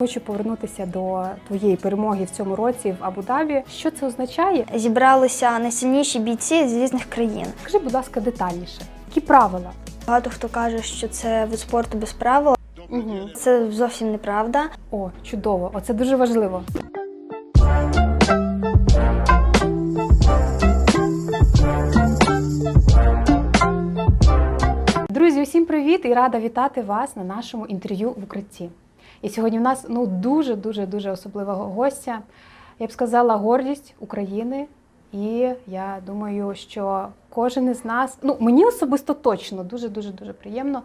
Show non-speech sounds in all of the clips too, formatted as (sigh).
Хочу повернутися до твоєї перемоги в цьому році в Абу-Дабі. Що це означає? Зібралися найсильніші бійці з різних країн. Скажи, будь ласка, детальніше. Які правила? Багато хто каже, що це вид спорту без правил. Угу. Це зовсім неправда. О, чудово! Оце дуже важливо. Друзі, усім привіт і рада вітати вас на нашому інтерв'ю в укритті. І сьогодні в нас ну дуже дуже дуже особливого гостя. Я б сказала, гордість України. І я думаю, що кожен із нас, ну мені особисто точно дуже дуже дуже приємно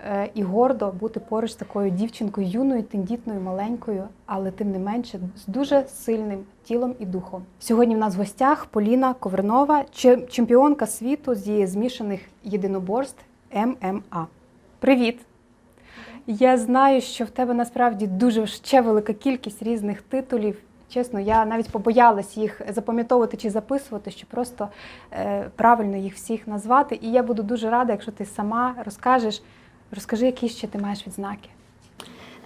е, і гордо бути поруч з такою дівчинкою, юною, тендітною, маленькою, але тим не менше з дуже сильним тілом і духом. Сьогодні в нас в гостях Поліна Ковернова, чемпіонка світу зі змішаних єдиноборств ММА. Привіт! Я знаю, що в тебе насправді дуже ще велика кількість різних титулів. Чесно, я навіть побоялась їх запам'ятовувати чи записувати, щоб просто е, правильно їх всіх назвати. І я буду дуже рада, якщо ти сама розкажеш. Розкажи, які ще ти маєш відзнаки.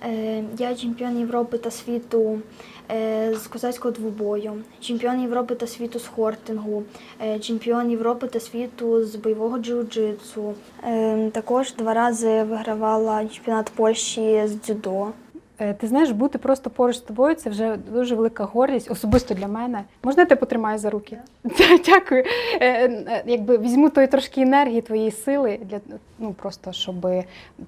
Е, Я чемпіон Європи та світу е, з козацького двобою, чемпіон Європи та світу з хортингу, е, чемпіон Європи та світу з бойового джиу-джитсу. Також два рази вигравала чемпіонат Польщі з дзюдо. Ти знаєш, бути просто поруч з тобою це вже дуже велика гордість, особисто для мене. Можна я тебе потримаю за руки? (laughs) Дякую. Е, е, Якби візьму тої трошки енергії, твоєї сили для ну просто щоб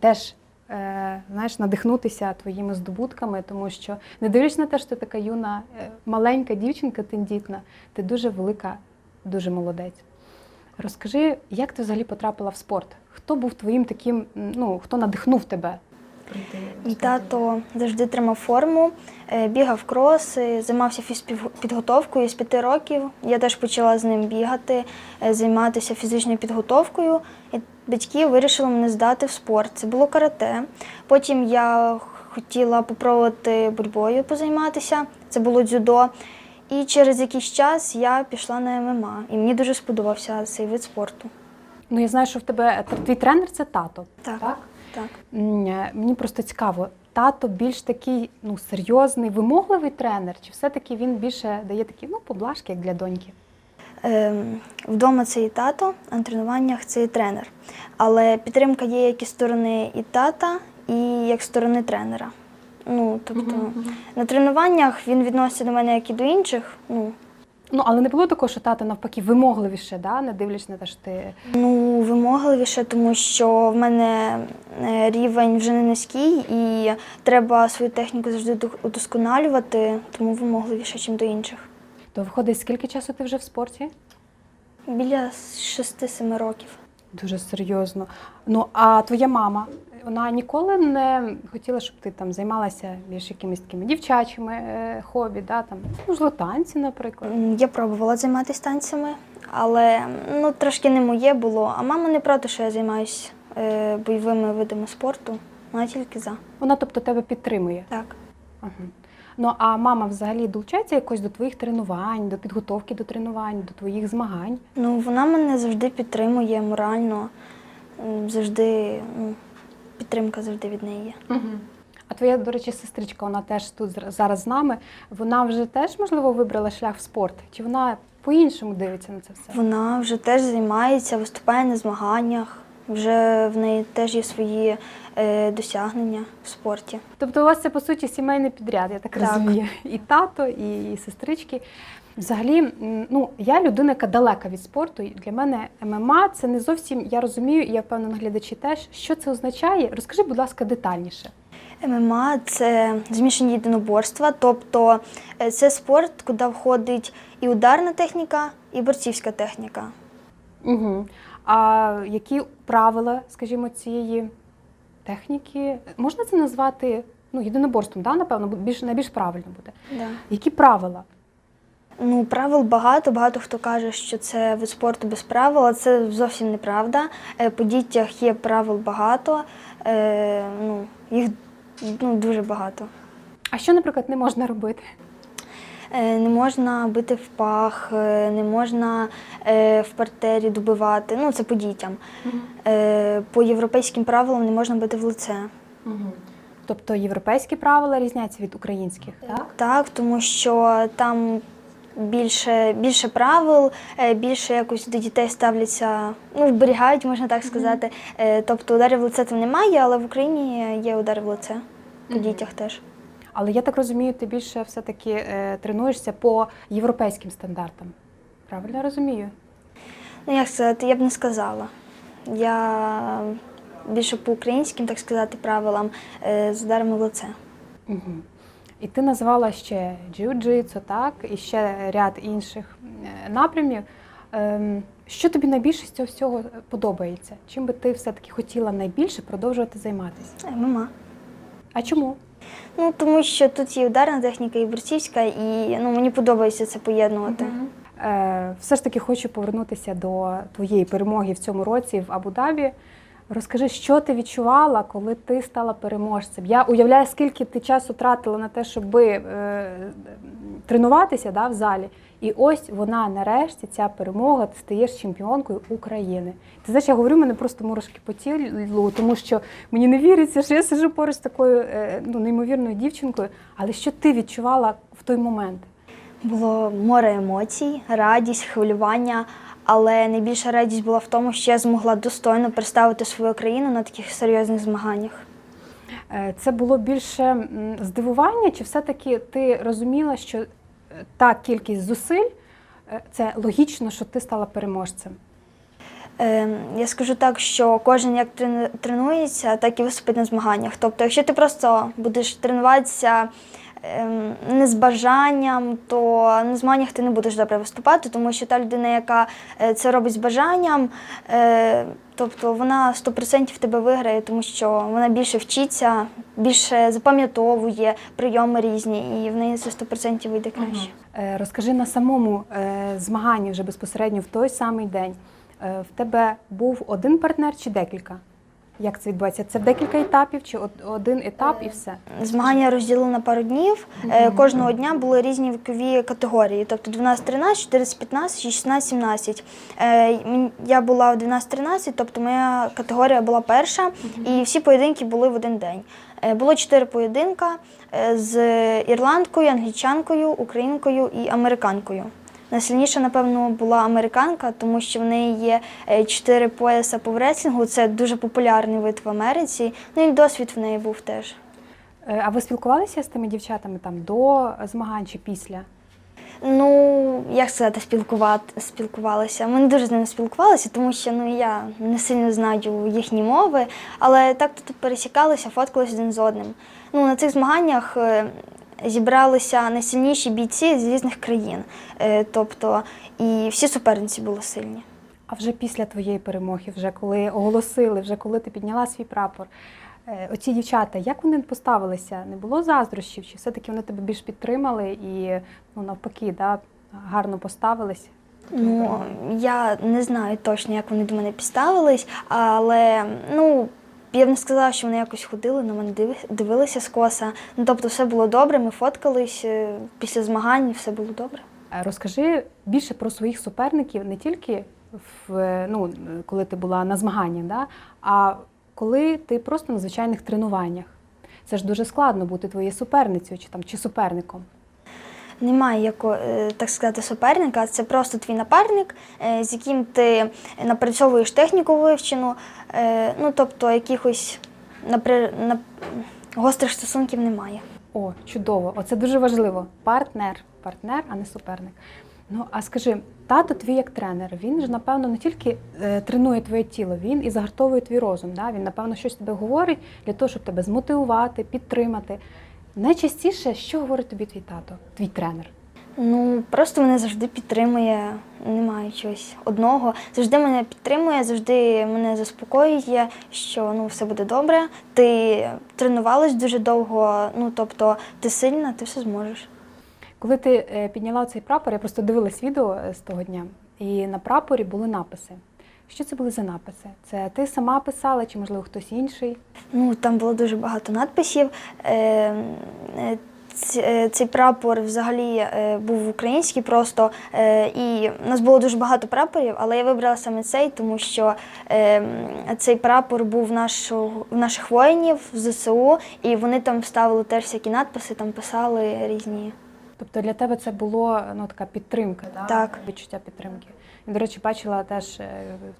теж. Е, Знаєш, надихнутися твоїми здобутками, тому що не дивлячись на те, що ти така юна, е, маленька дівчинка, тендітна, ти дуже велика, дуже молодець. Розкажи, як ти взагалі потрапила в спорт? Хто був твоїм таким, ну хто надихнув тебе? Мій тато завжди тримав форму, е, бігав кроси, займався фізпідготовкою з п'яти років. Я теж почала з ним бігати, е, займатися фізичною підготовкою. І батьки вирішили мене здати в спорт. Це було карате. Потім я хотіла попробувати боротьбою позайматися. Це було дзюдо. І через якийсь час я пішла на ММА. І мені дуже сподобався цей вид спорту. Ну, я знаю, що в тебе твій тренер це тато. Так. Так? Так. Е, Мені просто цікаво, тато більш такий ну, серйозний, вимогливий тренер, чи все-таки він більше дає такі ну, поблажки, як для доньки? Ем, Вдома це і тато, а на тренуваннях це і тренер. Але підтримка є як із сторони і тата, і як сторони тренера. Ну, тобто, на тренуваннях він відноситься до мене як і до інших. Ну, Ну, але не було такого, що тато навпаки вимогливіше, да? не дивлячись на те, що ти. ну, вимогливіше, тому що в мене е, рівень вже не низький, і треба свою техніку завжди удосконалювати, тому вимогливіше, ніж до інших. То виходить, скільки часу ти вже в спорті? Біля 6-7 років. Дуже серйозно. Ну, а твоя мама, вона ніколи не хотіла, щоб ти там займалася більш якимись такими дівчачими е, хобі, да? там, можливо, танці, наприклад. Я пробувала займатися танцями, але ну, трошки не моє було. А мама не проти, що я займаюся е, бойовими видами спорту. Вона тільки за. Вона, тобто, тебе підтримує. Так. Ага. Ну а мама взагалі долучається якось до твоїх тренувань, до підготовки до тренувань, до твоїх змагань. Ну, вона мене завжди підтримує морально, завжди підтримка завжди від неї є. Угу. А твоя, до речі, сестричка, вона теж тут зараз з нами. Вона вже теж, можливо, вибрала шлях в спорт? Чи вона по-іншому дивиться на це все? Вона вже теж займається, виступає на змаганнях. Вже в неї теж є свої е, досягнення в спорті. Тобто у вас це по суті сімейний підряд, я так, Так. розумію. І тато, і, і сестрички. Взагалі, ну я людина, яка далека від спорту. І для мене ММА це не зовсім я розумію, і я впевнена, глядачі теж. Що це означає? Розкажи, будь ласка, детальніше. ММА це змішані єдиноборства, тобто е, це спорт, куди входить і ударна техніка, і борцівська техніка. Угу. А які правила, скажімо, цієї техніки? Можна це назвати ну, єдиноборством, да, напевно, більш, найбільш правильно буде. Да. Які правила? Ну, правил багато. Багато хто каже, що це вид спорту без правил, а це зовсім неправда. Е, По дітях є правил багато, е, ну, їх ну, дуже багато. А що, наприклад, не можна робити? Е, Не можна бити в пах, е, не можна е, в партері добивати. Ну, це по дітям. Е, По європейським правилам не можна бити в лице. Угу. Тобто європейські правила різняться від українських, так? Так, тому що там більше, більше правил, більше якось до дітей ставляться, ну, вберігають, можна так сказати. Тобто ударів в лице там немає, але в Україні є удари в лице. По дітях теж. Але я так розумію, ти більше все-таки е, тренуєшся по європейським стандартам. Правильно розумію? Ну, як сказати, я б не сказала. Я більше по українським, так сказати, правилам е, з ударами в лице. Угу. І ти назвала ще джиу-джитсу, так, і ще ряд інших е, напрямів. Ем, Що тобі найбільше з цього всього подобається? Чим би ти все-таки хотіла найбільше продовжувати займатися? Е, Мама. А чому? Ну, тому що тут є ударна техніка і борцівська, і ну, мені подобається це поєднувати. Е, Все ж таки хочу повернутися до твоєї перемоги в цьому році в Абу-Дабі. Розкажи, що ти відчувала, коли ти стала переможцем? Я уявляю, скільки ти часу тратила на те, щоб е, тренуватися да, в залі. І ось вона нарешті, ця перемога, ти стаєш чемпіонкою України. Ти знаєш, я говорю, мене просто мурашки по тілу, тому що мені не віриться, що я сиджу поруч з такою е, ну, неймовірною дівчинкою. Але що ти відчувала в той момент? Було море емоцій, радість, хвилювання. Але найбільша радість була в тому, що я змогла достойно представити свою країну на таких серйозних змаганнях. Е, Це було більше здивування, чи все-таки ти розуміла, що та кількість зусиль е, це логічно, що ти стала переможцем? Е, я скажу так, що кожен як тренується, так і виступить на змаганнях. Тобто, якщо ти просто будеш тренуватися ем, не з бажанням, то на змаганнях ти не будеш добре виступати, тому що та людина, яка е, це робить з бажанням, е, тобто вона 100% тебе виграє, тому що вона більше вчиться, більше запам'ятовує прийоми різні, і в неї це 100% вийде краще. Угу. Розкажи на самому е, змаганні вже безпосередньо в той самий день. е, В тебе був один партнер чи декілька? Як це відбувається? Це декілька етапів чи один етап і все? Змагання розділили на пару днів. Е, Кожного дня були різні вікові категорії, тобто 12-13, 14-15, 16-17. Е, Я була в 12-13, тобто моя категорія була перша, і всі поєдинки були в один день. Е, Було чотири поєдинка е, з ірландкою, англічанкою, українкою і американкою. Найсильніша, напевно, була американка, тому що в неї є е, чотири пояса по вреслінгу. Це дуже популярний вид в Америці. Ну і досвід в неї був теж. Е, А ви спілкувалися з тими дівчатами там до змагань чи після? Ну, як сказати, спілкувати, спілкувалися. Ми не дуже з ними спілкувалися, тому що ну, я не сильно знаю їхні мови, але так тут пересікалися, фоткалися один з одним. Ну, на цих змаганнях е, зібралися найсильніші бійці з різних країн. Е, Тобто, і всі суперниці були сильні. А вже після твоєї перемоги, вже коли оголосили, вже коли ти підняла свій прапор, е, оці дівчата, як вони поставилися? Не було заздрощів? Чи все-таки вони тебе більш підтримали і ну, навпаки, да, гарно поставились? Ну, я не знаю точно, як вони до мене підставились, але ну. Я б не сказала, що вони якось ходили, на мене диви- дивилися скоса. Ну, тобто все було добре, ми фоткались е, після змагань, все було добре. Розкажи більше про своїх суперників не тільки в, е, ну, коли ти була на змаганнях, да, а коли ти просто на звичайних тренуваннях. Це ж дуже складно бути твоєю суперницею чи, там, чи суперником. Немає якого, е, так сказати, суперника, це просто твій напарник, е, з яким ти напрацьовуєш техніку вивчену. Е, Ну, тобто якихось напри... нап... гострих стосунків немає. О, чудово! Оце дуже важливо. Партнер, партнер, а не суперник. Ну а скажи, тато твій як тренер, він ж напевно не тільки тренує твоє тіло, він і загартовує твій розум. Да? Він, напевно, щось тобі говорить для того, щоб тебе змотивувати, підтримати. Найчастіше, що говорить тобі твій тато, твій тренер? Ну, просто мене завжди підтримує, немає чогось одного. Завжди мене підтримує, завжди мене заспокоює, що ну все буде добре. Ти тренувалась дуже довго, ну тобто ти сильна, ти все зможеш. Коли ти е, підняла цей прапор, я просто дивилась відео е, з того дня, і на прапорі були написи. Що це були за написи? Це ти сама писала, чи можливо хтось інший? Ну там було дуже багато надписів. Е, е, е, цей прапор взагалі був український просто. І у нас було дуже багато прапорів, але я вибрала саме цей, тому що цей прапор був в наших воїнів в ЗСУ, і вони там ставили теж всякі надписи, там писали різні. Тобто для тебе це було ну, така підтримка, да? Так. відчуття підтримки. До речі, бачила теж е,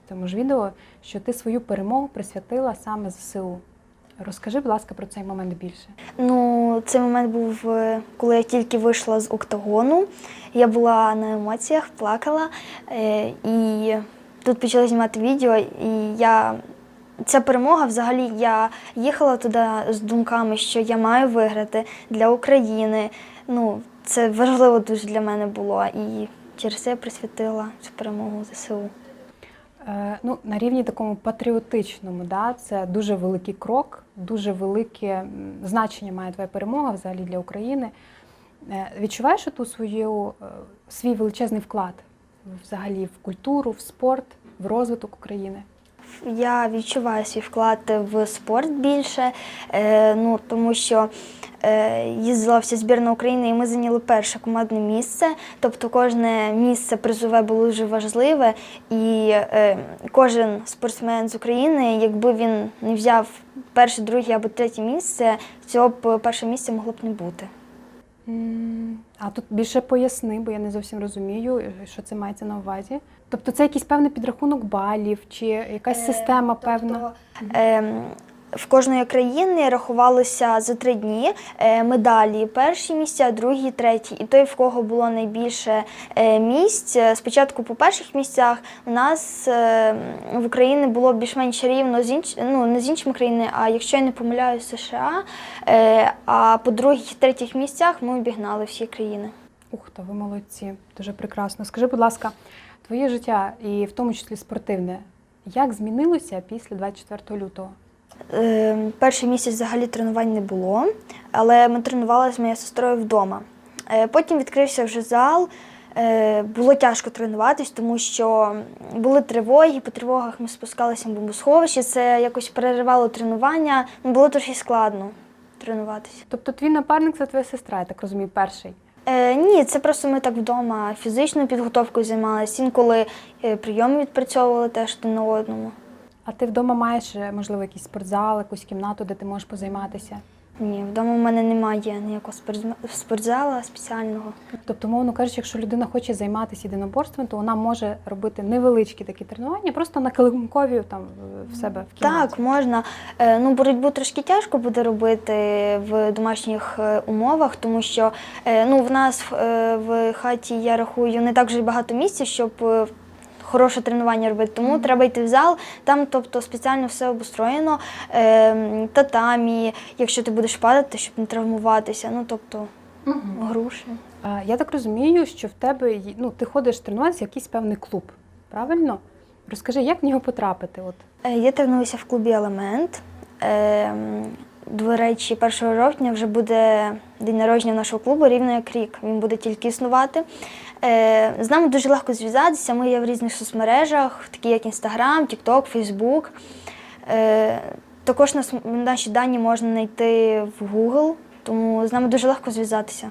в тому ж відео, що ти свою перемогу присвятила саме ЗСУ. Розкажи, будь ласка, про цей момент більше. Ну, цей момент був, е, коли я тільки вийшла з октагону. Я була на емоціях, плакала. е, І тут почали знімати відео, і я. Ця перемога взагалі я їхала туди з думками, що я маю виграти для України. Ну, це важливо дуже для мене було. І через це я присвятила цю перемогу ЗСУ. Е, ну, на рівні такому патріотичному, да, це дуже великий крок, дуже велике значення має твоя перемога взагалі для України. Е, відчуваєш ту свою, е, свій величезний вклад взагалі в культуру, в спорт, в розвиток України? Я відчуваю свій вклад в спорт більше, ну, тому що їздила вся збірна України і ми зайняли перше командне місце. Тобто кожне місце призове було дуже важливе, і е, кожен спортсмен з України, якби він не взяв перше, друге або третє місце, цього б першого місця могло б не бути. А тут більше поясни, бо я не зовсім розумію, е, що це мається на увазі. Тобто це якийсь певний підрахунок балів, чи якась система певна? Ем, В кожної країни рахувалося за три дні е, медалі перші місця, другі, треті. І той, в кого було найбільше е, місць. е, Спочатку по перших місцях у нас в Україні було більш-менш рівно з інш... ну, не з іншими країнами, а якщо я не помиляюсь, США. А по других третіх місцях ми обігнали всі країни. Ух, то ви молодці, дуже прекрасно. Скажи, будь ласка, твоє життя, і в тому числі спортивне, як змінилося після 24 лютого? Е, Перший місяць взагалі тренувань не було, але ми тренувалися з моєю сестрою вдома. Е, Потім відкрився вже зал. Е, Було тяжко тренуватись, тому що були тривоги, по тривогах ми спускалися в бомбосховище, це якось переривало тренування, ну, було трохи складно тренуватися. Тобто твій напарник це твоя сестра, я так розумію, перший. Е, ні, це просто ми так вдома фізичною підготовкою займалися, інколи е, прийоми відпрацьовували теж один на одному. А ти вдома маєш, е, можливо, якийсь спортзал, якусь кімнату, де ти можеш позайматися? Ні, вдома в мене немає ніякого спортзала спеціального. Тобто, мовно кажучи, якщо людина хоче займатися єдиноборством, то вона може робити невеличкі такі тренування, просто на килимкові там в себе в кімнаті. Так, можна. Е, Ну, боротьбу трошки тяжко буде робити в домашніх е, умовах, тому що ну, в нас в хаті, я рахую, не так вже багато місця, щоб хороше тренування робити. Тому треба йти в зал, там тобто, спеціально все обустроєно, е, татамі, якщо ти будеш падати, щоб не травмуватися. Ну, тобто, груші. А, Я так розумію, що в тебе ну, ти ходиш тренуватися в якийсь певний клуб, правильно? Розкажи, як в нього потрапити? От. Е, Я тренуюся в клубі Елемент. Е, До речі, 1 жовтня вже буде день народження нашого клубу, рівно як рік. Він буде тільки існувати. Е, З нами дуже легко зв'язатися. Ми є в різних соцмережах, такі як Instagram, TikTok, Facebook. Е, Також нас, наші дані можна знайти в Google, тому з нами дуже легко зв'язатися.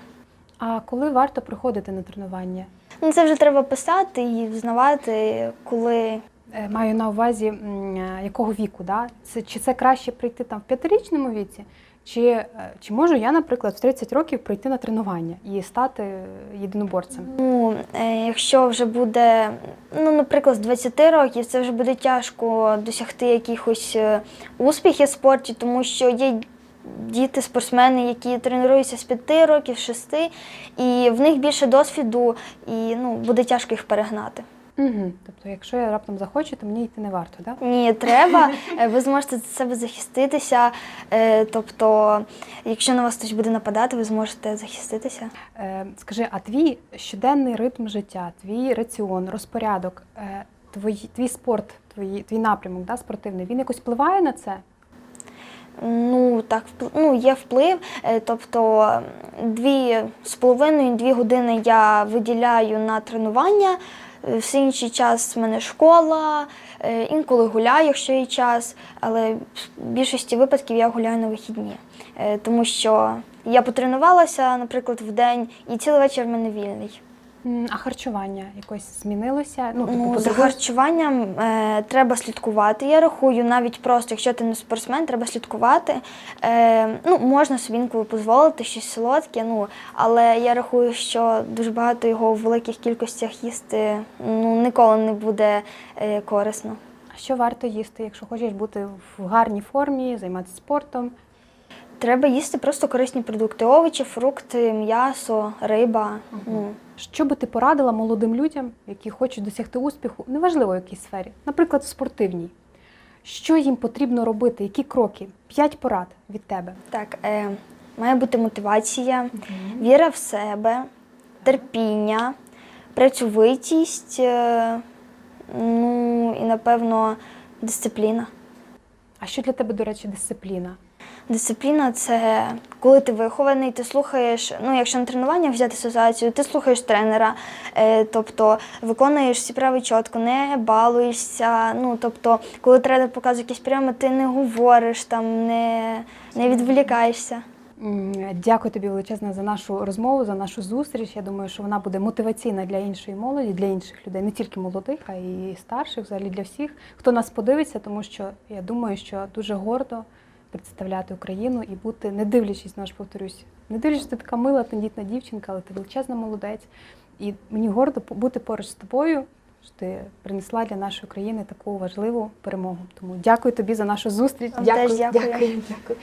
А коли варто приходити на тренування? Ну, це вже треба писати і взнавати, коли Е, Маю на увазі, е, якого віку, да? це, чи це краще прийти там в п'ятирічному віці, чи, е, чи можу я, наприклад, в 30 років прийти на тренування і стати єдиноборцем? Ну, е, якщо вже буде, ну, наприклад, з 20 років, це вже буде тяжко досягти якихось е, успіхів в спорті, тому що є діти, спортсмени, які тренуються з 5 років, 6, і в них більше досвіду, і ну, буде тяжко їх перегнати. Угу. Тобто, якщо я раптом захочу, то мені йти не варто, да? Ні, треба. Е, Ви зможете за себе захиститися. Е, Тобто, якщо на вас хтось буде нападати, ви зможете захиститися. Е, Скажи, а твій щоденний ритм життя, твій раціон, розпорядок, твій, твій спорт, твій, твій напрямок да, спортивний, він якось впливає на це? Ну так, ну, є вплив. Тобто дві з половиною дві години я виділяю на тренування. Е, Все інший час в мене школа, е, інколи гуляю, якщо є час, але в більшості випадків я гуляю на вихідні, Е, тому що Я потренувалася, наприклад, в день, і цілий вечір в мене вільний. А харчування якось змінилося? Ну, типу, Ну, за харчуванням е, треба слідкувати. Я рахую, навіть просто, якщо ти не спортсмен, треба слідкувати. Е, ну, можна собі інколи дозволити щось солодке, ну, але я рахую, що дуже багато його в великих кількостях їсти ну, ніколи не буде е, корисно. А що варто їсти, якщо хочеш бути в гарній формі, займатися спортом? Треба їсти просто корисні продукти: овочі, фрукти, м'ясо, риба. Ну, Що би ти порадила молодим людям, які хочуть досягти успіху, неважливо в якій сфері, наприклад, в спортивній? Що їм потрібно робити? Які кроки? П'ять порад від тебе. так, е, має бути мотивація, віра в себе, терпіння, працьовитість, е, ну і напевно дисципліна. А що для тебе, до речі, дисципліна? Дисципліна це коли ти вихований, ти слухаєш, ну якщо на тренування взяти ситуацію, ти слухаєш тренера, е, тобто виконуєш всі прави чітко, не балуєшся. Ну тобто, коли тренер показує якісь прямо, ти не говориш там, не, не відволікаєшся. Дякую тобі величезно за нашу розмову, за нашу зустріч. Я думаю, що вона буде мотиваційна для іншої молоді, для інших людей, не тільки молодих, а й старших, взагалі для всіх, хто нас подивиться, тому що я думаю, що дуже гордо представляти Україну і бути, не дивлячись, ну, аж повторюсь, не дивлячись, ти така мила, тендітна дівчинка, але ти величезна молодець. І мені гордо бути поруч з тобою. що Ти принесла для нашої країни таку важливу перемогу. Тому дякую тобі за нашу зустріч. Вам теж дякую. дякую, дякую.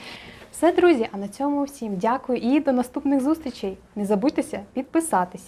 Все, друзі, а на цьому всім дякую і до наступних зустрічей. Не забудьтеся підписатися.